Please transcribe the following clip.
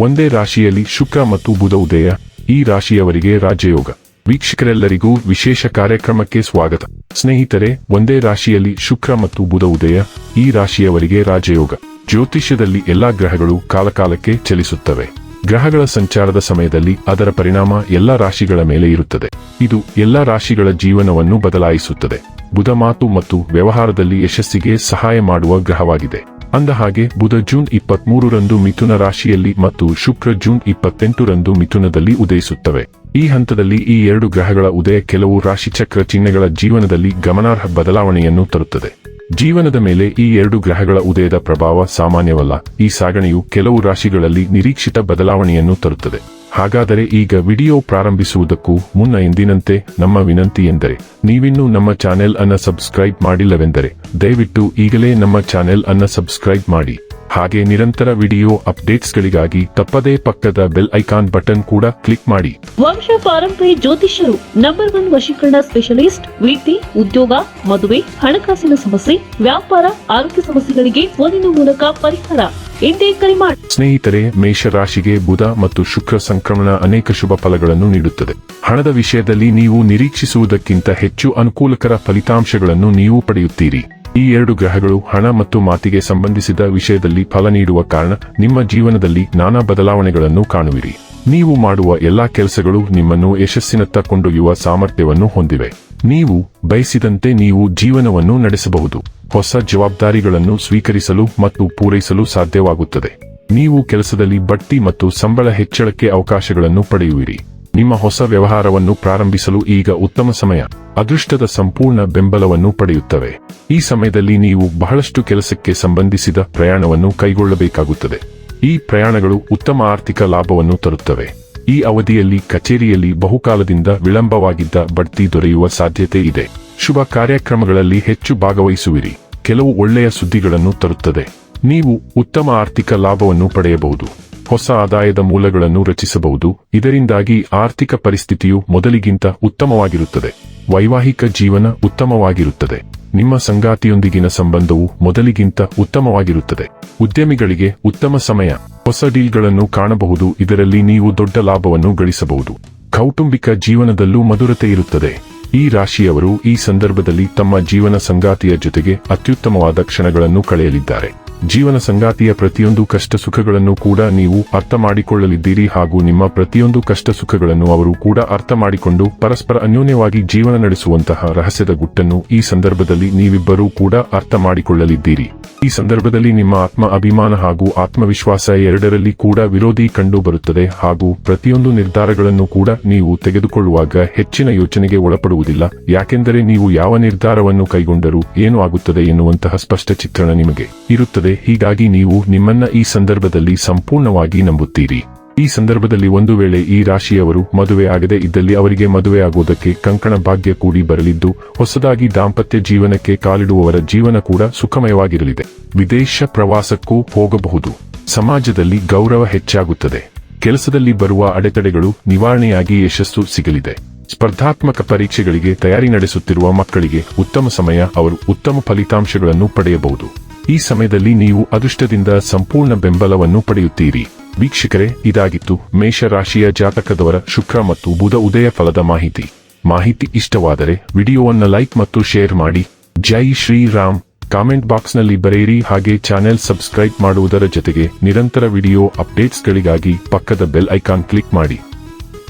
ಒಂದೇ ರಾಶಿಯಲ್ಲಿ ಶುಕ್ರ ಮತ್ತು ಬುಧ ಉದಯ. ಈ ರಾಶಿಯವರಿಗೆ ರಾಜಯೋಗ. ವೀಕ್ಷಕರೆಲ್ಲರಿಗೂ ವಿಶೇಷ ಕಾರ್ಯಕ್ರಮಕ್ಕೆ ಸ್ವಾಗತ. ಸ್ನೇಹಿತರೆ, ಒಂದೇ ರಾಶಿಯಲ್ಲಿ ಶುಕ್ರ ಮತ್ತು ಬುಧ ಉದಯ. ಈ ರಾಶಿಯವರಿಗೆ ರಾಜಯೋಗ. ಜ್ಯೋತಿಷ್ಯದಲ್ಲಿ ಎಲ್ಲಾ ಗ್ರಹಗಳು ಕಾಲಕಾಲಕ್ಕೆ ಚಲಿಸುತ್ತವೆ. ಗ್ರಹಗಳ ಸಂಚಾರದ ಸಮಯದಲ್ಲಿ ಅದರ ಪರಿಣಾಮ ಎಲ್ಲಾ ರಾಶಿಗಳ ಮೇಲೆ ಇರುತ್ತದೆ. ಇದು ಎಲ್ಲಾ ರಾಶಿಗಳ ಜೀವನವನ್ನು ಬದಲಾಯಿಸುತ್ತದೆ. ಬುಧ ಮಾತು ಮತ್ತು ವ್ಯವಹಾರದಲ್ಲಿ ಯಶಸ್ಸಿಗೆ ಸಹಾಯ ಮಾಡುವ ಗ್ರಹವಾಗಿದೆ. ಅಂದಹಾಗೆ ಬುಧ ಜೂನ್ ಇಪ್ಪತ್ಮೂರರಂದು ಮಿಥುನ ರಾಶಿಯಲ್ಲಿ ಮತ್ತು ಶುಕ್ರ ಜೂನ್ ಇಪ್ಪತ್ತೆಂಟರಂದು ಮಿಥುನದಲ್ಲಿ ಉದಯಿಸುತ್ತವೆ. ಈ ಹಂತದಲ್ಲಿ ಈ ಎರಡು ಗ್ರಹಗಳ ಉದಯ ಕೆಲವು ರಾಶಿಚಕ್ರ ಚಿಹ್ನೆಗಳ ಜೀವನದಲ್ಲಿ ಗಮನಾರ್ಹ ಬದಲಾವಣೆಯನ್ನು ತರುತ್ತದೆ. ಜೀವನದ ಮೇಲೆ ಈ ಎರಡು ಗ್ರಹಗಳ ಉದಯದ ಪ್ರಭಾವ ಸಾಮಾನ್ಯವಲ್ಲ. ಈ ಸಾಗಣೆಯು ಕೆಲವು ರಾಶಿಗಳಲ್ಲಿ ನಿರೀಕ್ಷಿತ ಬದಲಾವಣೆಯನ್ನು ತರುತ್ತದೆ. ಹಾಗಾದರೆ ಈಗ ವಿಡಿಯೋ ಪ್ರಾರಂಭಿಸುವುದಕ್ಕೂ ಮುನ್ನ ಎಂದಿನಂತೆ ನಮ್ಮ ವಿನಂತಿ ಎಂದರೆ, ನೀವಿನ್ನೂ ನಮ್ಮ ಚಾನೆಲ್ ಅನ್ನ ಸಬ್ಸ್ಕ್ರೈಬ್ ಮಾಡಿಲ್ಲವೆಂದರೆ, ದಯವಿಟ್ಟು ಈಗಲೇ ನಮ್ಮ ಚಾನೆಲ್ ಅನ್ನ ಸಬ್ಸ್ಕ್ರೈಬ್ ಮಾಡಿ. ಹಾಗೆ ನಿರಂತರ ವಿಡಿಯೋ ಅಪ್ಡೇಟ್ಸ್ಗಳಿಗಾಗಿ ತಪ್ಪದೇ ಪಕ್ಕದ ಬೆಲ್ ಐಕಾನ್ ಬಟನ್ ಕೂಡ ಕ್ಲಿಕ್ ಮಾಡಿ. ವಂಶ ಪಾರಂಪರಿ ಜ್ಯೋತಿಷ್ಯರು ನಂಬರ್ ಒನ್ ವಶೀಕರಣ ಸ್ಪೆಷಲಿಸ್ಟ್ ವೀತಿ ಉದ್ಯೋಗ ಮದುವೆ ಹಣಕಾಸಿನ ಸಮಸ್ಯೆ ವ್ಯಾಪಾರ ಆರೋಗ್ಯ ಸಮಸ್ಯೆಗಳಿಗೆ ಫೋನಿನ ಮೂಲಕ ಪರಿಹಾರ. ಎಂದೇ ಕರೆ ಮಾಡಿ ಸ್ನೇಹಿತರೆ ಮೇಷರಾಶಿಗೆ ಬುಧ ಮತ್ತು ಶುಕ್ರ ಸಂಕ್ರಮಣ ಅನೇಕ ಶುಭ ಫಲಗಳನ್ನು ನೀಡುತ್ತದೆ. ಹಣದ ವಿಷಯದಲ್ಲಿ ನೀವು ನಿರೀಕ್ಷಿಸುವುದಕ್ಕಿಂತ ಹೆಚ್ಚು ಅನುಕೂಲಕರ ಫಲಿತಾಂಶಗಳನ್ನು ನೀವು ಪಡೆಯುತ್ತೀರಿ. ಈ ಎರಡು ಗ್ರಹಗಳು ಹಣ ಮತ್ತು ಮಾತಿಗೆ ಸಂಬಂಧಿಸಿದ ವಿಷಯದಲ್ಲಿ ಫಲ ನೀಡುವ ಕಾರಣ ನಿಮ್ಮ ಜೀವನದಲ್ಲಿ ನಾನಾ ಬದಲಾವಣೆಗಳನ್ನು ಕಾಣುವಿರಿ. ನೀವು ಮಾಡುವ ಎಲ್ಲಾ ಕೆಲಸಗಳು ನಿಮ್ಮನ್ನು ಯಶಸ್ಸಿನತ್ತ ಕೊಂಡೊಯ್ಯುವ ಸಾಮರ್ಥ್ಯವನ್ನು ಹೊಂದಿವೆ. ನೀವು ಬಯಸಿದಂತೆ ನೀವು ಜೀವನವನ್ನು ನಡೆಸಬಹುದು. ಹೊಸ ಜವಾಬ್ದಾರಿಗಳನ್ನು ಸ್ವೀಕರಿಸಲು ಮತ್ತು ಪೂರೈಸಲು ಸಾಧ್ಯವಾಗುತ್ತದೆ. ನೀವು ಕೆಲಸದಲ್ಲಿ ಬಡ್ತಿ ಮತ್ತು ಸಂಬಳ ಹೆಚ್ಚಳಕ್ಕೆ ಅವಕಾಶಗಳನ್ನು ಪಡೆಯುವಿರಿ. ನಿಮ್ಮ ಹೊಸ ವ್ಯವಹಾರವನ್ನು ಪ್ರಾರಂಭಿಸಲು ಈಗ ಉತ್ತಮ ಸಮಯ. ಅದೃಷ್ಟದ ಸಂಪೂರ್ಣ ಬೆಂಬಲವನ್ನು ಪಡೆಯುತ್ತವೆ. ಈ ಸಮಯದಲ್ಲಿ ನೀವು ಬಹಳಷ್ಟು ಕೆಲಸಕ್ಕೆ ಸಂಬಂಧಿಸಿದ ಪ್ರಯಾಣವನ್ನು ಕೈಗೊಳ್ಳಬೇಕಾಗುತ್ತದೆ. ಈ ಪ್ರಯಾಣಗಳು ಉತ್ತಮ ಆರ್ಥಿಕ ಲಾಭವನ್ನು ತರುತ್ತವೆ. ಈ ಅವಧಿಯಲ್ಲಿ ಕಚೇರಿಯಲ್ಲಿ ಬಹುಕಾಲದಿಂದ ವಿಳಂಬವಾಗಿದ್ದ ಬಡ್ತಿ ದೊರೆಯುವ ಸಾಧ್ಯತೆ ಇದೆ. ಶುಭ ಕಾರ್ಯಕ್ರಮಗಳಲ್ಲಿ ಹೆಚ್ಚು ಭಾಗವಹಿಸುವಿರಿ. ಕೆಲವು ಒಳ್ಳೆಯ ಸುದ್ದಿಗಳನ್ನು ತರುತ್ತದೆ. ನೀವು ಉತ್ತಮ ಆರ್ಥಿಕ ಲಾಭವನ್ನು ಪಡೆಯಬಹುದು. ಹೊಸ ಆದಾಯದ ಮೂಲಗಳನ್ನು ರಚಿಸಬಹುದು. ಇದರಿಂದಾಗಿ ಆರ್ಥಿಕ ಪರಿಸ್ಥಿತಿಯು ಮೊದಲಿಗಿಂತ ಉತ್ತಮವಾಗಿರುತ್ತದೆ. ವೈವಾಹಿಕ ಜೀವನ ಉತ್ತಮವಾಗಿರುತ್ತದೆ. ನಿಮ್ಮ ಸಂಗಾತಿಯೊಂದಿಗಿನ ಸಂಬಂಧವು ಮೊದಲಿಗಿಂತ ಉತ್ತಮವಾಗಿರುತ್ತದೆ. ಉದ್ಯಮಿಗಳಿಗೆ ಉತ್ತಮ ಸಮಯ, ಹೊಸ ಡೀಲ್ಗಳನ್ನು ಕಾಣಬಹುದು. ಇದರಲ್ಲಿ ನೀವು ದೊಡ್ಡ ಲಾಭವನ್ನು ಗಳಿಸಬಹುದು. ಕೌಟುಂಬಿಕ ಜೀವನದಲ್ಲೂ ಮಧುರತೆ ಇರುತ್ತದೆ. ಈ ರಾಶಿಯವರು ಈ ಸಂದರ್ಭದಲ್ಲಿ ತಮ್ಮ ಜೀವನ ಸಂಗಾತಿಯ ಜೊತೆಗೆ ಅತ್ಯುತ್ತಮವಾದ ಕ್ಷಣಗಳನ್ನು ಕಳೆಯಲಿದ್ದಾರೆ. ಜೀವನ ಸಂಗಾತಿಯ ಪ್ರತಿಯೊಂದು ಕಷ್ಟ ಸುಖಗಳನ್ನು ಕೂಡ ನೀವು ಅರ್ಥ ಮಾಡಿಕೊಳ್ಳಲಿದ್ದೀರಿ ಹಾಗೂ ನಿಮ್ಮ ಪ್ರತಿಯೊಂದು ಕಷ್ಟ ಸುಖಗಳನ್ನು ಅವರು ಕೂಡ ಅರ್ಥ ಮಾಡಿಕೊಂಡು ಪರಸ್ಪರ ಅನ್ಯೋನ್ಯವಾಗಿ ಜೀವನ ನಡೆಸುವಂತಹ ರಹಸ್ಯದ ಗುಟ್ಟನ್ನು ಈ ಸಂದರ್ಭದಲ್ಲಿ ನೀವಿಬ್ಬರೂ ಕೂಡ ಅರ್ಥ ಮಾಡಿಕೊಳ್ಳಲಿದ್ದೀರಿ. ಈ ಸಂದರ್ಭದಲ್ಲಿ ನಿಮ್ಮ ಆತ್ಮ ಅಭಿಮಾನ ಹಾಗೂ ಆತ್ಮವಿಶ್ವಾಸ ಎರಡರಲ್ಲಿ ಕೂಡ ವಿರೋಧಿ ಕಂಡು ಬರುತ್ತದೆ ಹಾಗೂ ಪ್ರತಿಯೊಂದು ನಿರ್ಧಾರಗಳನ್ನು ಕೂಡ ನೀವು ತೆಗೆದುಕೊಳ್ಳುವಾಗ ಹೆಚ್ಚಿನ ಯೋಚನೆಗೆ ಒಳಪಡುವುದಿಲ್ಲ. ಯಾಕೆಂದರೆ ನೀವು ಯಾವ ನಿರ್ಧಾರವನ್ನು ಕೈಗೊಂಡರೂ ಏನು ಆಗುತ್ತದೆ ಎನ್ನುವಂತಹ ಸ್ಪಷ್ಟ ಚಿತ್ರಣ ನಿಮಗೆ ಇರುತ್ತದೆ ಹೀಗಾಗಿ ನೀವು ನಿಮ್ಮನ್ನ ಈ ಸಂದರ್ಭದಲ್ಲಿ ಸಂಪೂರ್ಣವಾಗಿ ನಂಬುತ್ತೀರಿ. ಈ ಸಂದರ್ಭದಲ್ಲಿ ಒಂದು ವೇಳೆ ಈ ರಾಶಿಯವರು ಮದುವೆ ಆಗದೆ ಇದ್ದಲ್ಲಿ ಅವರಿಗೆ ಮದುವೆ ಆಗುವುದಕ್ಕೆ ಕಂಕಣ ಭಾಗ್ಯ ಕೂಡಿ ಬರಲಿದ್ದು, ಹೊಸದಾಗಿ ದಾಂಪತ್ಯ ಜೀವನಕ್ಕೆ ಕಾಲಿಡುವವರ ಜೀವನ ಕೂಡ ಸುಖಮಯವಾಗಿರಲಿದೆ. ವಿದೇಶ ಪ್ರವಾಸಕ್ಕೂ ಹೋಗಬಹುದು. ಸಮಾಜದಲ್ಲಿ ಗೌರವ ಹೆಚ್ಚಾಗುತ್ತದೆ. ಕೆಲಸದಲ್ಲಿ ಬರುವ ಅಡೆತಡೆಗಳು ನಿವಾರಣೆಯಾಗಿ ಯಶಸ್ಸು ಸಿಗಲಿದೆ. ಸ್ಪರ್ಧಾತ್ಮಕ ಪರೀಕ್ಷೆಗಳಿಗೆ ತಯಾರಿ ನಡೆಸುತ್ತಿರುವ ಮಕ್ಕಳಿಗೆ ಉತ್ತಮ ಸಮಯ ಅವರು ಉತ್ತಮ ಫಲಿತಾಂಶಗಳನ್ನು ಪಡೆಯಬಹುದು. ಈ ಸಮಯದಲ್ಲಿ ನೀವು ಅದೃಷ್ಟದಿಂದ ಸಂಪೂರ್ಣ ಬೆಂಬಲವನ್ನು ಪಡೆಯುತ್ತೀರಿ. ವೀಕ್ಷಕರೇ, ಇದಾಗಿತ್ತು ಮೇಷರಾಶಿಯ ಜಾತಕದವರ ಶುಕ್ರ ಮತ್ತು ಬುಧ ಉದಯ ಫಲದ ಮಾಹಿತಿ. ಮಾಹಿತಿ ಇಷ್ಟವಾದರೆ ವಿಡಿಯೋವನ್ನು ಲೈಕ್ ಮತ್ತು ಶೇರ್ ಮಾಡಿ. ಜೈ ಶ್ರೀರಾಮ್. ಕಾಮೆಂಟ್ ಬಾಕ್ಸ್ನಲ್ಲಿ ಬರೆಯಿರಿ ಹಾಗೆ ಚಾನೆಲ್ ಸಬ್ಸ್ಕ್ರೈಬ್ ಮಾಡುವುದರ ಜೊತೆಗೆ ನಿರಂತರ ವಿಡಿಯೋ ಅಪ್ಡೇಟ್ಸ್ಗಳಿಗಾಗಿ ಪಕ್ಕದ ಬೆಲ್ ಐಕಾನ್ ಕ್ಲಿಕ್ ಮಾಡಿ.